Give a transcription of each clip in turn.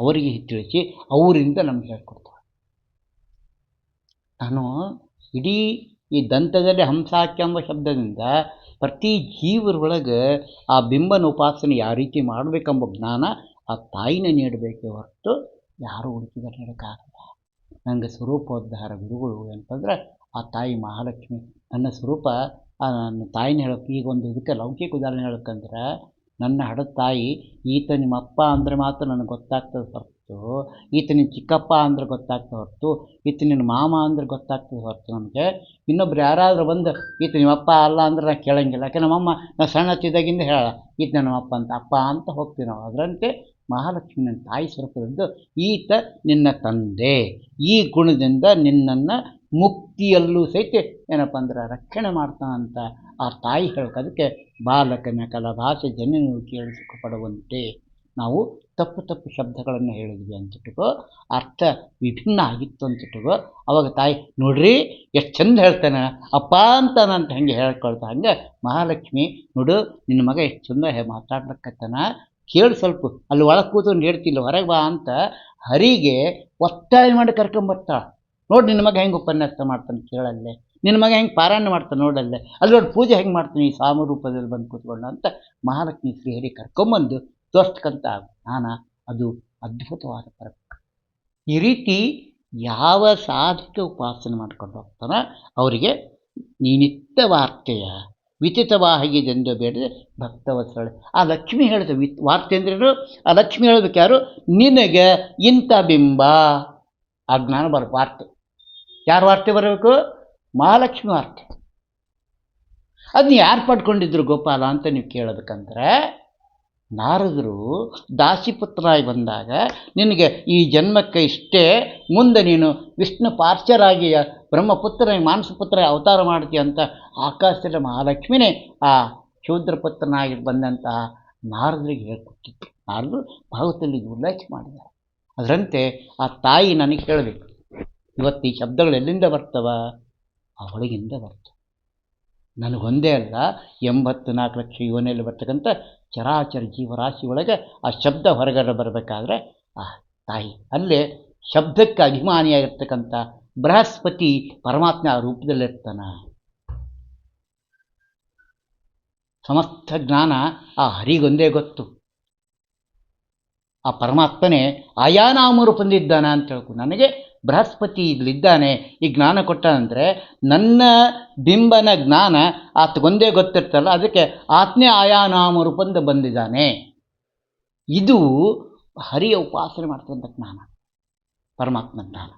ಅವರಿಗೆ ತಿಳಿಸಿ ಅವರಿಂದ ನಮ್ಗೆ ಹೇಳ್ಕೊಡ್ತಾರೆ. ನಾನು ಇಡೀ ಈ ದಂತದಲ್ಲಿ ಹಂಸಾಕ್ಯ ಎಂಬ ಶಬ್ದದಿಂದ ಪ್ರತಿ ಜೀವರೊಳಗೆ ಆ ಬಿಂಬನ ಉಪಾಸನೆ ಯಾವ ರೀತಿ ಮಾಡಬೇಕೆಂಬ ಜ್ಞಾನ ಆ ತಾಯಿನ ನೀಡಬೇಕೆ ಹೊರತು ಯಾರು ಹುಡುಕಿದರೆ ನೀಡೋಕ್ಕಾಗಲ್ಲ ನನಗೆ ಸ್ವರೂಪೋದ್ಧಾರ ಗುರುಗಳು ಅಂತಂದ್ರೆ ಆ ತಾಯಿ ಮಹಾಲಕ್ಷ್ಮಿ. ನನ್ನ ಸ್ವರೂಪ ನನ್ನ ತಾಯಿನ ಹೇಳೋಕೆ ಈಗ ಒಂದು ಇದಕ್ಕೆ ಲೌಕಿಕ ಉದಾಹರಣೆ ಹೇಳಕ್ಕಂದ್ರೆ ನನ್ನ ಹಡದ ತಾಯಿ ಈತ ನಿಮ್ಮ ಅಪ್ಪ ಅಂದರೆ ಮಾತ್ರ ನನಗೆ ಗೊತ್ತಾಗ್ತದೆ ಹೊರತು. ಈತ ನಿನ್ನ ಚಿಕ್ಕಪ್ಪ ಅಂದ್ರೆ ಗೊತ್ತಾಗ್ತದೆ ಹೊರತು. ಈತ ನಿನ್ನ ಮಾಮ ಅಂದ್ರೆ ಗೊತ್ತಾಗ್ತದೆ ಹೊರತು ನನಗೆ ಇನ್ನೊಬ್ರು ಯಾರಾದರೂ ಬಂದು, ಈತ ನಿಮ್ಮ ಅಪ್ಪ ಅಲ್ಲ ಅಂದ್ರೆ ನಾನು ಕೇಳೋಂಗಿಲ್ಲ. ಯಾಕೆ ನಮ್ಮಮ್ಮ ನಾನು ಸಣ್ಣ ಹತ್ತಿದ್ದಾಗಿಂದ ಹೇಳ, ಈತ ನಮ್ಮಪ್ಪ ಅಂತ, ಅಪ್ಪ ಅಂತ ಹೋಗ್ತೀವಿ ನಾವು ಅದರಂತೆ. ಮಹಾಲಕ್ಷ್ಮಿ ನನ್ನ ತಾಯಿ ಸ್ವರೂಪದಿಂದ ಈತ ನಿನ್ನ ತಂದೆ. ಈ ಗುಣದಿಂದ ನಿನ್ನನ್ನು ಮುಕ್ತಿಯಲ್ಲೂ ಸಹಿತ ಏನಪ್ಪ ಅಂದ್ರೆ ರಕ್ಷಣೆ ಮಾಡ್ತಾನಂತ ಆ ತಾಯಿ ಹೇಳೋಕೆ ಅದಕ್ಕೆ ಬಾಲಕನ ಕಲಭಾಷೆ ಜನನು ಕೇಳಿಸಿಕ ಪಡುವಂತೆ ನಾವು ತಪ್ಪು ತಪ್ಪು ಶಬ್ದಗಳನ್ನು ಹೇಳಿದ್ವಿ ಅಂತಿಟ್ಟುಕೋ ಅರ್ಥ ವಿಭಿನ್ನ ಆಗಿತ್ತು ಅಂತಿಟ್ಟುಕೋ ಅವಾಗ ತಾಯಿ, ನೋಡ್ರಿ ಎಷ್ಟು ಚಂದ ಹೇಳ್ತಾನೆ, ಅಪ್ಪ ಅಂತ ನಾನು ಹಂಗೆ ಹೇಳ್ಕೊಳ್ತಾ ಹಂಗೆ ಮಹಾಲಕ್ಷ್ಮಿ, ನೋಡು ನಿನ್ನ ಮಗ ಎಷ್ಟು ಚಂದ ಹೇ ಮಾತಾಡ್ಲಕ್ಕತ್ತಾನ ಕೇಳು ಸ್ವಲ್ಪ. ಅಲ್ಲಿ ಒಳಗೆ ಕೂತ್ಕೊಂಡು ಹೇಳ್ತಿಲ್ಲ ಹೊರಗೆ ಬಾ ಅಂತ ಹರಿಗೆ ಒತ್ತಾಯ ಮಾಡಿ ಕರ್ಕೊಂಬರ್ತಾಳೆ. ನೋಡಿ ನಿನ್ನ ಮಗ ಹೆಂಗೆ ಉಪನ್ಯಾಸ ಮಾಡ್ತಾನೆ ಕೇಳಲ್ಲೇ. ನಿನ್ನ ಮಗ ಹೆಂಗೆ ಪಾರಾಯಣ ಮಾಡ್ತಾನೆ ನೋಡಲ್ಲೇ. ಅಲ್ಲಿ ನೋಡಿ ಪೂಜೆ ಹೆಂಗೆ ಮಾಡ್ತೀನಿ? ಈ ಸಾಮ ರೂಪದಲ್ಲಿ ಬಂದು ಕೂತ್ಕೊಂಡು ಅಂತ ಮಹಾಲಕ್ಷ್ಮಿ ಶ್ರೀಹರಿ ಕರ್ಕೊಂಬಂದು ತೋರ್ಸ್ಕಂತ ಜ್ಞಾನ ಅದು ಅದ್ಭುತವಾದ ಪರಮ ಈ ರೀತಿ ಯಾವ ಸಾಧಕ ಉಪಾಸನೆ ಮಾಡ್ಕೊಂಡು ಹೋಗ್ತಾನೋ ಅವರಿಗೆ ನಿತ್ಯ ವಾರ್ತೆಯ ವಿಚಿತವಾಹಿಗೆಂದು ಬೇಡದೆ ಭಕ್ತವತ್ಸಳೆ ಆ ಲಕ್ಷ್ಮಿ ಹೇಳಿದ ವಿ ವಾರ್ತೆ ಅಂದ್ರೇನು ಆ ಲಕ್ಷ್ಮಿ ಹೇಳ್ಬೇಕು ಯಾರು? ನಿನಗೆ ಇಂಥ ಬಿಂಬ. ಆ ಜ್ಞಾನ ಬರ ವಾರ್ತೆ. ಯಾರು ವಾರ್ತೆ ಬರಬೇಕು? ಮಹಾಲಕ್ಷ್ಮಿ ವಾರ್ತೆ. ಅದನ್ನ ಯಾರು ಪಡ್ಕೊಂಡಿದ್ರು ಗೋಪಾಲ ಅಂತ ನೀವು ಕೇಳಬೇಕಂದ್ರೆ ನಾರದರು ದಾಸಿಪುತ್ರನಾಗಿ ಬಂದಾಗ, ನಿನಗೆ ಈ ಜನ್ಮಕ್ಕೆ ಇಷ್ಟೇ, ಮುಂದೆ ನೀನು ವಿಷ್ಣು ಪಾರ್ಶ್ವರಾಗಿ ಬ್ರಹ್ಮಪುತ್ರ ಮಾನಸಪುತ್ರ ಅವತಾರ ಮಾಡ್ತೀಯ ಅಂತ ಆಕಾಶದ ಮಹಾಲಕ್ಷ್ಮಿನೇ ಆ ಶೂದ್ರಪುತ್ರನಾಗಿ ಬಂದಂತಹ ನಾರದರಿಗೆ ಹೇಳ್ಕೊಟ್ಟಿತ್ತು. ನಾರದರು ಭಾಗವತದಲ್ಲಿ ಉಲ್ಲೇಖ ಮಾಡಿದ್ದಾರೆ. ಅದರಂತೆ ಆ ತಾಯಿ ನನಗೆ ಕೇಳಬೇಕು ಇವತ್ತು ಈ ಶಬ್ದಗಳು ಎಲ್ಲಿಂದ ಬರ್ತವ? ಅವಳಿಗಿಂದ ಬರ್ತವೆ. ನನಗೊಂದೇ ಅಲ್ಲ, ಎಂಬತ್ತು ನಾಲ್ಕು ಲಕ್ಷ ಯುವನೆಯಲ್ಲಿ ಬರ್ತಕ್ಕಂಥ ಚರಾಚರ ಜೀವರಾಶಿ ಒಳಗೆ ಆ ಶಬ್ದ ಹೊರಗಡೆ ಬರಬೇಕಾದ್ರೆ, ಆ ತಾಯಿ ಅಲ್ಲೇ ಶಬ್ದಕ್ಕೆ ಅಭಿಮಾನಿಯಾಗಿರ್ತಕ್ಕಂಥ ಬೃಹಸ್ಪತಿ ಪರಮಾತ್ಮ ಆ ರೂಪದಲ್ಲಿರ್ತಾನೆ. ಸಮಸ್ತ ಜ್ಞಾನ ಆ ಹರಿಗೊಂದೇ ಗೊತ್ತು. ಆ ಪರಮಾತ್ಮನೇ ಆಯಾ ನಾಮ ರೂಪದಿಂದಿದ್ದಾನೆ ಅಂತ ಹೇಳ್ಕೊ ನನಗೆ ಬೃಹಸ್ಪತಿ ಇಲ್ಲಿದ್ದಾನೆ ಈ ಜ್ಞಾನ ಕೊಟ್ಟಾನಂದರೆ ನನ್ನ ಬಿಂಬನ ಜ್ಞಾನ ಆತಗೊಂದೇ ಗೊತ್ತಿರ್ತಲ್ಲ ಅದಕ್ಕೆ ಆತ್ಮೇ ಆಯಾನಾಮ ರೂಪದಿಂದ ಬಂದಿದ್ದಾನೆ. ಇದು ಹರಿಯ ಉಪಾಸನೆ ಮಾಡ್ತಕ್ಕಂಥ ಜ್ಞಾನ ಪರಮಾತ್ಮ ಜ್ಞಾನ.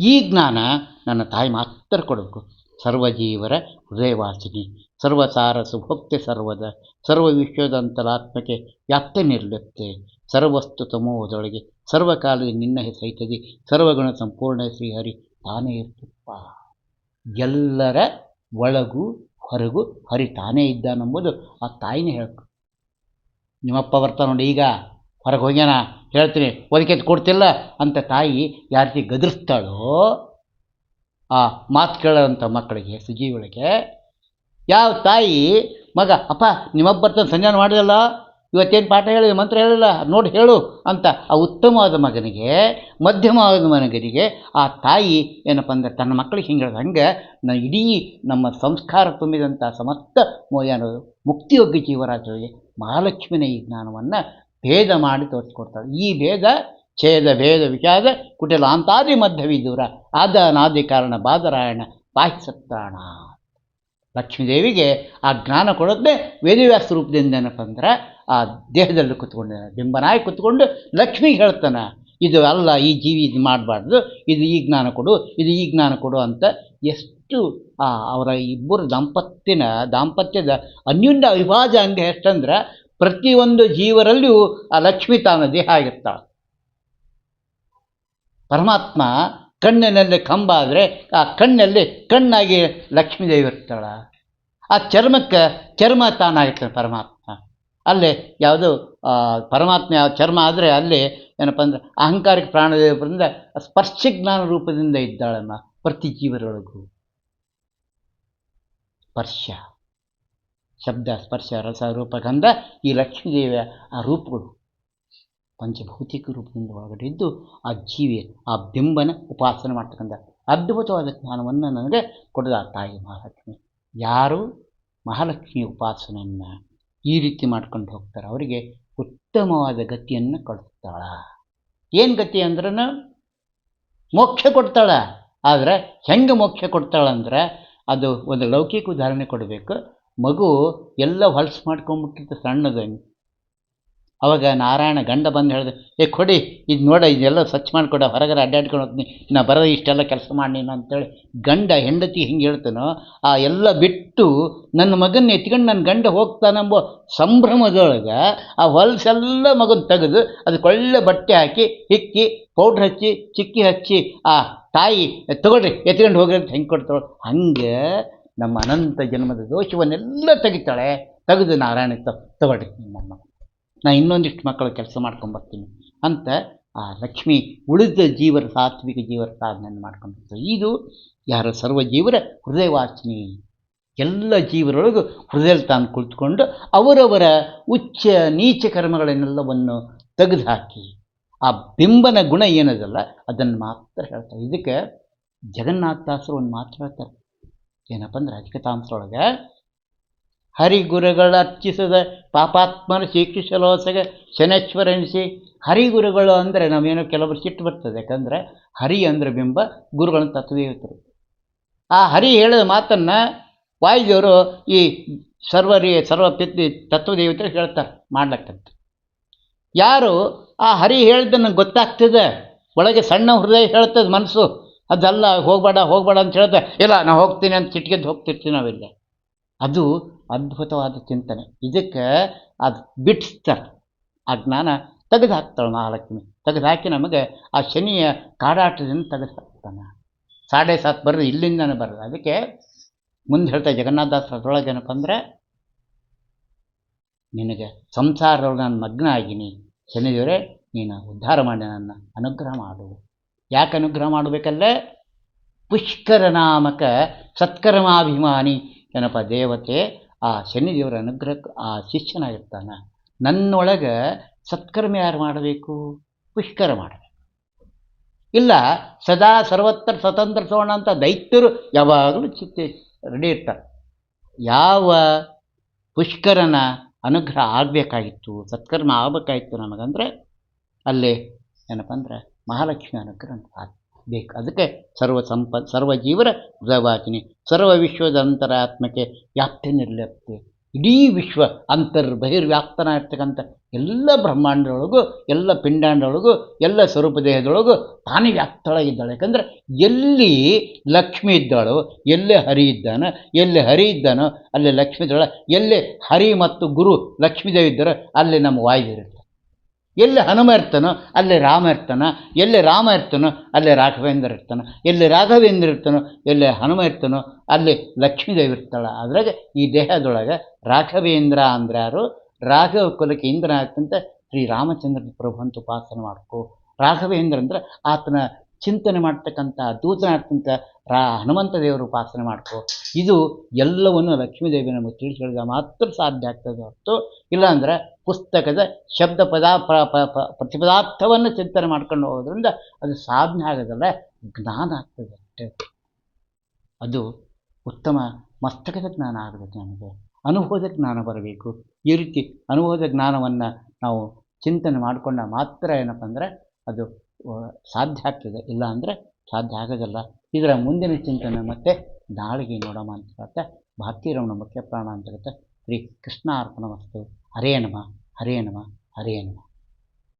ಈ ಜ್ಞಾನ ನನ್ನ ತಾಯಿ ಮಾತ್ರ ಕೊಡಬೇಕು. ಸರ್ವಜೀವರ ಹೃದಯವಾಸಿನಿ, ಸರ್ವಸಾರ ಸುಭೋಕ್ತೆ ಸರ್ವದ, ಸರ್ವ ವಿಶ್ವದಂತರಾತ್ಮಕ್ಕೆ ವ್ಯಾಪ್ತಿ ನಿರ್ಲಿಪ್ತೆ ಸರ್ವಸ್ತು ತಮೋದೊಳಗೆ ಸರ್ವಕಾಲದಲ್ಲಿ ನಿನ್ನ ಹೆಸರೈತದೆ ಸರ್ವಗುಣ ಸಂಪೂರ್ಣ ಶ್ರೀಹರಿ ತಾನೇ ಇರ್ತಪ್ಪ. ಎಲ್ಲರ ಒಳಗೂ, ಹೊರಗು ಹರಿ ತಾನೇ ಇದ್ದಾನೆಂಬುದು ಆ ತಾಯಿನೇ ಹೇಳ್ತು ನಿಮ್ಮಪ್ಪ ಬರ್ತಾನೆ ನೋಡಿ, ಈಗ ಹೊರಗೆ ಹೋಗ್ಯಾನ, ಹೇಳ್ತೀನಿ ಒದಕೆ ಕೊಡ್ತಿಲ್ಲ ಅಂತ ತಾಯಿ ಯಾವ ರೀತಿ ಗದರಿಸ್ತಾಳೋ, ಆ ಮಾತು ಕೇಳೋಂಥ ಮಕ್ಕಳಿಗೆ ಸುಜೀವಿಗಳಿಗೆ ಯಾವ ತಾಯಿ, ಮಗ, ಅಪ್ಪ, ನಿಮ್ಮಪ್ಪ ಬರ್ತಾನೆ ಸಂಜಾನ ಮಾಡಿದಲ್ಲ? ಇವತ್ತೇನು ಪಾಠ ಹೇಳಿದ? ಮಂತ್ರ ಹೇಳಿಲ್ಲ? ನೋಡಿ ಹೇಳು ಅಂತ. ಆ ಉತ್ತಮವಾದ ಮಗನಿಗೆ, ಮಧ್ಯಮವಾದ ಮಗನಿಗೆ ಆ ತಾಯಿ ಏನಪ್ಪ ಅಂದ್ರೆ ತನ್ನ ಮಕ್ಕಳಿಗೆ ಹಿಂಗೆ ಹೇಳ್ದಂಗೆ ನ ಇಡೀ ನಮ್ಮ ಸಂಸ್ಕಾರ ತುಂಬಿದಂಥ ಸಮಸ್ತ ಏನು ಮುಕ್ತಿಯೋಗ್ಯ ಜೀವರಾಶಿಗಳಿಗೆ ಮಹಾಲಕ್ಷ್ಮಿನ ಈ ಜ್ಞಾನವನ್ನು ಭೇದ ಮಾಡಿ ತೋರಿಸ್ಕೊಡ್ತಾಳೆ. ಈ ಭೇದ, ಛೇದ, ಭೇದ, ವಿಷಾದ ಕುಟಿಲಾಂತಾದಿ ಮಧ್ಯವಿದೂರ ಆದ ಅನಾದಿ ಕಾರಣ, ಬಾದರಾಯಣ ಪಾಹಿಸತ್ತಾಣ ಲಕ್ಷ್ಮೀದೇವಿಗೆ ಆ ಜ್ಞಾನ ಕೊಡೋದನ್ನೇ ವೇದವ್ಯಾಸ ರೂಪದಿಂದ ಏನಪ್ಪ ಅಂದ್ರೆ ಆ ದೇಹದಲ್ಲಿ ಕೂತ್ಕೊಂಡು ಬಿಂಬನಾಗಿ ಕೂತ್ಕೊಂಡು ಲಕ್ಷ್ಮಿಗೆ ಹೇಳ್ತಾನೆ, ಇದು ಅಲ್ಲ, ಈ ಜೀವಿ ಇದು ಮಾಡಬಾರ್ದು, ಇದು ಈ ಜ್ಞಾನ ಕೊಡು, ಇದು ಈ ಜ್ಞಾನ ಕೊಡು ಅಂತ ಎಷ್ಟು, ಆ, ಅವರ ಇಬ್ಬರು ದಾಂಪತ್ಯನ, ದಾಂಪತ್ಯದ ಅನ್ಯೂನ್ಯ ಅವಿಭಾಜ್ಯ ಅಂಗ ಎಷ್ಟಂದ್ರೆ ಪ್ರತಿಯೊಂದು ಜೀವರಲ್ಲಿಯೂ ಆ ಲಕ್ಷ್ಮಿ ತಾನ ದೇಹ ಆಗಿರ್ತಾಳೆ. ಪರಮಾತ್ಮ ಕಣ್ಣಿನಲ್ಲಿ ಕಂಬ ಆದರೆ ಆ ಕಣ್ಣಲ್ಲಿ ಕಣ್ಣಾಗಿ ಲಕ್ಷ್ಮೀದೇವಿ ಇರ್ತಾಳ. ಆ ಚರ್ಮಕ್ಕೆ ಚರ್ಮ ತಾನಾಗಿರ್ತಾನೆ ಪರಮಾತ್ಮ. ಅಲ್ಲಿ ಯಾವುದು ಪರಮಾತ್ಮ ಯಾವ ಚರ್ಮ ಆದರೆ ಅಲ್ಲಿ ಏನಪ್ಪ ಅಂದ್ರೆ ಅಹಂಕಾರಿಕ ಪ್ರಾಣದೇವರಿಂದ ಸ್ಪರ್ಶ ಜ್ಞಾನ ರೂಪದಿಂದ ಇದ್ದಾಳಮ್ಮ ಪ್ರತಿ ಜೀವರೊಳಗೂ ಸ್ಪರ್ಶ, ಶಬ್ದ, ಸ್ಪರ್ಶ, ರಸ, ರೂಪ, ಗಂಧ ಈ ಲಕ್ಷ್ಮೀದೇವಿಯ ಆ ರೂಪಗಳು. ಪಂಚಭೌತಿಕ ರೂಪದಿಂದ ಒಳಗಡೆದ್ದು ಆ ಜೀವಿ ಆ ಬಿಂಬನ ಉಪಾಸನೆ ಮಾಡ್ತಕ್ಕಂಥ ಅದ್ಭುತವಾದ ಜ್ಞಾನವನ್ನು ನನಗೆ ಕೊಡದ ತಾಯಿ ಮಹಾಲಕ್ಷ್ಮಿ. ಯಾರು ಮಹಾಲಕ್ಷ್ಮಿ ಉಪಾಸನೆಯನ್ನು ಈ ರೀತಿ ಮಾಡ್ಕೊಂಡು ಹೋಗ್ತಾರೆ, ಅವರಿಗೆ ಉತ್ತಮವಾದ ಗತಿಯನ್ನು ಕೊಡ್ತಾಳ ಏನು ಗತಿ ಅಂದ್ರೆ ಮೋಕ್ಷ ಕೊಡ್ತಾಳ. ಆದರೆ ಹೆಂಗೆ ಮೋಕ್ಷ ಕೊಡ್ತಾಳಂದ್ರೆ ಅದು ಒಂದು ಲೌಕಿಕ ಉದಾಹರಣೆ ಕೊಡಬೇಕು. ಮಗು ಎಲ್ಲ ಹೊಲಸು ಮಾಡ್ಕೊಂಡ್ಬಿಟ್ಟಿತ್ತು ಸಣ್ಣದು ಅವಾಗ ನಾರಾಯಣ ಗಂಡ ಬಂದು ಹೇಳಿದೆ, ಏ ಕೊಡಿ, ಇದು ನೋಡ, ಇದೆಲ್ಲ ಸ್ವಚ್ಛ ಮಾಡಿಕೊಡ, ಹೊರಗಡೆ ಅಡ್ಡಾಡ್ಕೊಂಡು ಹೋಗ್ತೀನಿ ನಾ ಬರೋದು ಇಷ್ಟೆಲ್ಲ ಕೆಲಸ ಮಾಡಿ ನೀನು, ಅಂತೇಳಿ ಗಂಡ ಹೆಂಡತಿ ಹಿಂಗೆ ಹೇಳ್ತಾನೋ, ಆ ಎಲ್ಲ ಬಿಟ್ಟು ನನ್ನ ಮಗನ ಎತ್ಕೊಂಡು ನನ್ನ ಗಂಡ ಹೋಗ್ತಾನೆಂಬ ಸಂಭ್ರಮದೊಳಗೆ ಆ ಹೊಲಸೆಲ್ಲ ಮಗನ ತೆಗೆದು ಅದಕ್ಕೆ ಒಳ್ಳೆ ಬಟ್ಟೆ ಹಾಕಿ, ಹಿಕ್ಕಿ, ಪೌಡ್ರ್ ಹಚ್ಚಿ, ಚಿಕ್ಕಿ ಹಚ್ಚಿ, ಆ ತಾಯಿ ತಗೊಳ್ರಿ, ಎತ್ಕೊಂಡು ಹೋಗ್ರಿ ಅಂತ ಹೆಂಗೆ ಕೊಡ್ತಾಳೆ, ಹಂಗೆ ನಮ್ಮ ಅನಂತ ಜನ್ಮದ ದೋಷವನ್ನೆಲ್ಲ ತೆಗಿತಾಳೆ, ತೆಗೆದು ನಾರಾಯಣ ತಗೊಳ್ರಿ ನಮ್ಮ ನಾ ಇನ್ನೊಂದಿಷ್ಟು ಮಕ್ಕಳ ಕೆಲಸ ಮಾಡ್ಕೊಂಬರ್ತೀನಿ. ಅಂತ ಆ ಲಕ್ಷ್ಮಿ ಉಳಿದ ಜೀವರ, ಸಾತ್ವಿಕ ಜೀವರ ಸಾಧನೆಯನ್ನು ಮಾಡ್ಕೊಂಡಿರ್ತಾರೆ ಇದು ಯಾರು ಸರ್ವ ಜೀವರ ಹೃದಯವಾಚಿನಿ ಎಲ್ಲ ಜೀವರೊಳಗೂ ಹೃದಯದಲ್ಲಿ ತಾನು ಕುಳಿತುಕೊಂಡು ಅವರವರ ಉಚ್ಚ ನೀಚ ಕರ್ಮಗಳನ್ನೆಲ್ಲವನ್ನು ತೆಗೆದುಹಾಕಿ. ಆ ಬಿಂಬನ ಗುಣ ಏನದಲ್ಲ, ಅದನ್ನು ಮಾತ್ರ ಹೇಳ್ತಾರೆ ಇದಕ್ಕೆ ಜಗನ್ನಾಥದಾಸರು ಒಂದು ಮಾತು ಹೇಳ್ತಾರೆ. ಏನಪ್ಪ ಅಂದ್ರೆ ಅಧಿಕತಾಂಶದೊಳಗೆ ಹರಿಗುರುಗಳ ಅರ್ಚಿಸದ ಪಾಪಾತ್ಮನ ಶ್ರೀಕೃಷ್ಣಲೋಸಗ ಶನೇಶ್ವರ ಎನಿಸಿ ಹರಿಗುರುಗಳು ಅಂದರೆ ನಾವೇನೋ ಕೆಲವರು ಸಿಟ್ಟು ಬರ್ತದೆ. ಯಾಕಂದರೆ ಹರಿ ಅಂದರೆ ಬಿಂಬ ಗುರುಗಳನ್ನ ತತ್ವದೇವತರು ಆ ಹರಿ ಹೇಳಿದ ಮಾತನ್ನು ವಾಯುದೇವರು ಈ ಸರ್ವರಿ ಸರ್ವ ಪಿತ್ತಿ ತತ್ವದೇವತರು ಹೇಳ್ತಾರೆ, ಮಾಡ್ಲಕ್ಕಂತ. ಯಾರು ಆ ಹರಿ ಹೇಳಿದ್ದನ್ನು ಗೊತ್ತಾಗ್ತದೆ, ಒಳಗೆ ಸಣ್ಣ ಹೃದಯ ಹೇಳ್ತದೆ ಮನಸ್ಸು, ಅದಲ್ಲ ಹೋಗಬೇಡ ಹೋಗಬೇಡ ಅಂತ ಹೇಳ್ದೆ ಇಲ್ಲ ನಾನು ಹೋಗ್ತೀನಿ ಅಂತ ಚಿಟ್ಕೆದ್ದು ಹೋಗ್ತಿರ್ತೀವಿ ನಾವಿಲ್ಲ. ಅದು ಅದ್ಭುತವಾದ ಚಿಂತನೆ. ಇದಕ್ಕೆ ಅದು ಬಿಡಿಸ್ತಾರೆ ಆ ಜ್ಞಾನ ತೆಗೆದು ಹಾಕ್ತಾಳೆ ಮಹಾಲಕ್ಷ್ಮಿ. ತೆಗೆದು ಹಾಕಿ ನಮಗೆ ಆ ಶನಿಯ ಕಾಡಾಟದಿಂದ ತೆಗೆದು ಹಾಕ್ತಾನೆ ಸಾಡೆ ಸಾತ್ ಬರೋದು ಇಲ್ಲಿಂದನೇ ಬರೋದು ಅದಕ್ಕೆ ಮುಂದೆ ಹೇಳ್ತಾ ಜಗನ್ನಾಥದಾಸರ ಅದ್ರೊಳಗೆ ಏನಪ್ಪ ಅಂದರೆ, ನಿನಗೆ ಸಂಸಾರದೊಳಗೆ ನಾನು ಮಗ್ನ ಆಗಿನಿ ಶನಿದೇವರೇ, ನೀನು ಉದ್ಧಾರ ಮಾಡಿ ನನ್ನ ಅನುಗ್ರಹ ಮಾಡು. ಯಾಕೆ ಅನುಗ್ರಹ ಮಾಡಬೇಕಲ್ಲೇ? ಪುಷ್ಕರ ನಾಮಕ ಸತ್ಕರ್ಮಾಭಿಮಾನಿ. ಏನಪ್ಪ ದೇವತೆ ಆ ಶನಿದೇವರ ಅನುಗ್ರಹಕ್ಕೆ ಆ ಶಿಷ್ಯನಾಗಿರ್ತಾನೆ, ನನ್ನೊಳಗೆ ಸತ್ಕರ್ಮ ಯಾರು ಮಾಡಬೇಕು? ಪುಷ್ಕರ ಮಾಡಬೇಕು. ಇಲ್ಲ, ಸದಾ ಸರ್ವತ್ರ ಸ್ವತಂತ್ರ ಸೋಣ ಅಂತ ದೈತ್ಯರು ಯಾವಾಗಲೂ ಚಿತ್ತೆ ರೆಡಿ ಇರ್ತಾರೆ. ಯಾವ ಪುಷ್ಕರನ ಅನುಗ್ರಹ ಆಗಬೇಕಾಗಿತ್ತು, ಸತ್ಕರ್ಮ ಆಗಬೇಕಾಗಿತ್ತು ನಮಗಂದರೆ, ಅಲ್ಲಿ ಏನಪ್ಪ ಅಂದ್ರೆ ಮಹಾಲಕ್ಷ್ಮಿ ಅನುಗ್ರಹ ಆಗ್- ಬೇಕು. ಅದಕ್ಕೆ ಸರ್ವ ಸಂಪ, ಸರ್ವ ಜೀವರ ಹೃದಯವಾಚಿನಿ ಸರ್ವ ವಿಶ್ವದ ಅಂತರಾತ್ಮಕ್ಕೆ ವ್ಯಾಪ್ತಿ ನಿರ್ಲಪ್ತಿ ಇಡೀ ವಿಶ್ವ ಅಂತರ್ ಬಹಿರ್ವ್ಯಾಪ್ತನ ಇರ್ತಕ್ಕಂಥ ಎಲ್ಲ ಬ್ರಹ್ಮಾಂಡದೊಳಗೂ, ಎಲ್ಲ ಪಿಂಡಾಂಡೊಳಗೂ ಎಲ್ಲ ಸ್ವರೂಪ ದೇಹದೊಳಗೂ ತಾನೇ ವ್ಯಾಪ್ತಳಾಗಿದ್ದಾಳೆ. ಯಾಕಂದರೆ ಎಲ್ಲಿ ಲಕ್ಷ್ಮಿ ಇದ್ದಾಳೋ, ಎಲ್ಲಿ ಹರಿ ಇದ್ದಾನೋ, ಎಲ್ಲಿ ಹರಿ ಇದ್ದಾನೋ, ಅಲ್ಲಿ ಲಕ್ಷ್ಮಿ ಎಲ್ಲಿ ಹರಿ ಮತ್ತು ಗುರು ಲಕ್ಷ್ಮೀದೇವಿ ಇದ್ದಾರೋ, ಅಲ್ಲಿ ನಮ್ಮ ವಾಯುದೇವರು ಇರ್ತಾರೆ ಎಲ್ಲಿ ಹನುಮ ಇರ್ತಾನೋ ಅಲ್ಲಿ ರಾಮ ಇರ್ತಾನ ಎಲ್ಲಿ ರಾಮ ಇರ್ತಾನೋ ಅಲ್ಲಿ ರಾಘವೇಂದ್ರ ಇರ್ತಾನೆ ಎಲ್ಲಿ ರಾಘವೇಂದ್ರ ಇರ್ತಾನೋ ಎಲ್ಲಿ ಹನುಮ ಇರ್ತಾನೋ ಅಲ್ಲಿ ಲಕ್ಷ್ಮೀದೇವಿ ಇರ್ತಾಳೆ ಅದ್ರಾಗ ಈ ದೇಹದೊಳಗೆ ರಾಘವೇಂದ್ರ ಅಂದ್ರೆ ಯಾರು? ರಾಘವ ಕುಲಕ್ಕೆ ಇಂದ್ರ ಆಗ್ತಂತ ಶ್ರೀ ರಾಮಚಂದ್ರ ಪ್ರಭು ಅಂತ ಉಪಾಸನೆ ಮಾಡ್ಕೋ. ರಾಘವೇಂದ್ರ ಅಂದ್ರೆ ಆತನ ಚಿಂತನೆ ಮಾಡ್ತಕ್ಕಂಥ ದೂತನಾದಂಥ ರಾ ಹನುಮಂತ ದೇವರ ಉಪಾಸನೆ ಮಾಡ್ಕೊ. ಇದು ಎಲ್ಲವನ್ನು ಲಕ್ಷ್ಮೀದೇವಿ ನಮಗೆ ತಿಳಿಸಿ ಮಾತ್ರ ಸಾಧ್ಯ ಆಗ್ತದೆ ಹೊರತು ಇಲ್ಲಾಂದರೆ ಪುಸ್ತಕದ ಶಬ್ದ ಪದಾ ಪ್ರತಿಪದಾರ್ಥವನ್ನು ಚಿಂತನೆ ಮಾಡ್ಕೊಂಡು ಹೋಗೋದ್ರಿಂದ ಅದು ಸಾಧನೆ ಆಗೋದಲ್ಲ, ಜ್ಞಾನ ಆಗ್ತದೆ ಅಷ್ಟೇ. ಅದು ಉತ್ತಮ ಮಸ್ತಕದ ಜ್ಞಾನ ಆಗಬೇಕು ನಮಗೆ. ಅನುಭವದ ಜ್ಞಾನ ಬರಬೇಕು. ಈ ರೀತಿ ಅನುಭವದ ಜ್ಞಾನವನ್ನು ನಾವು ಚಿಂತನೆ ಮಾಡಿಕೊಂಡ ಮಾತ್ರ ಏನಪ್ಪ ಅಂದರೆ ಅದು ಸಾಧ್ಯ ಆಗ್ತದೆ. ಇಲ್ಲ ಅಂದರೆ ಸಾಧ್ಯ ಆಗೋದಿಲ್ಲ. ಇದರ ಮುಂದಿನ ಚಿಂತನೆ ಮತ್ತೆ ನಾಳೆಗೆ ನೋಡೋಣ ಅಂತ ಹೇಳ್ತಾ ಭಾರತೀಯರಮಣ ಮುಖ್ಯ ಪ್ರಾಣ ಅಂತ ಹೇಳ್ತಾ ಶ್ರೀ ಕೃಷ್ಣ ಅರ್ಪಣ ವಸ್ತು. ಹರೇ ನಮ. ಹರೇ ನಮ. ಹರೇ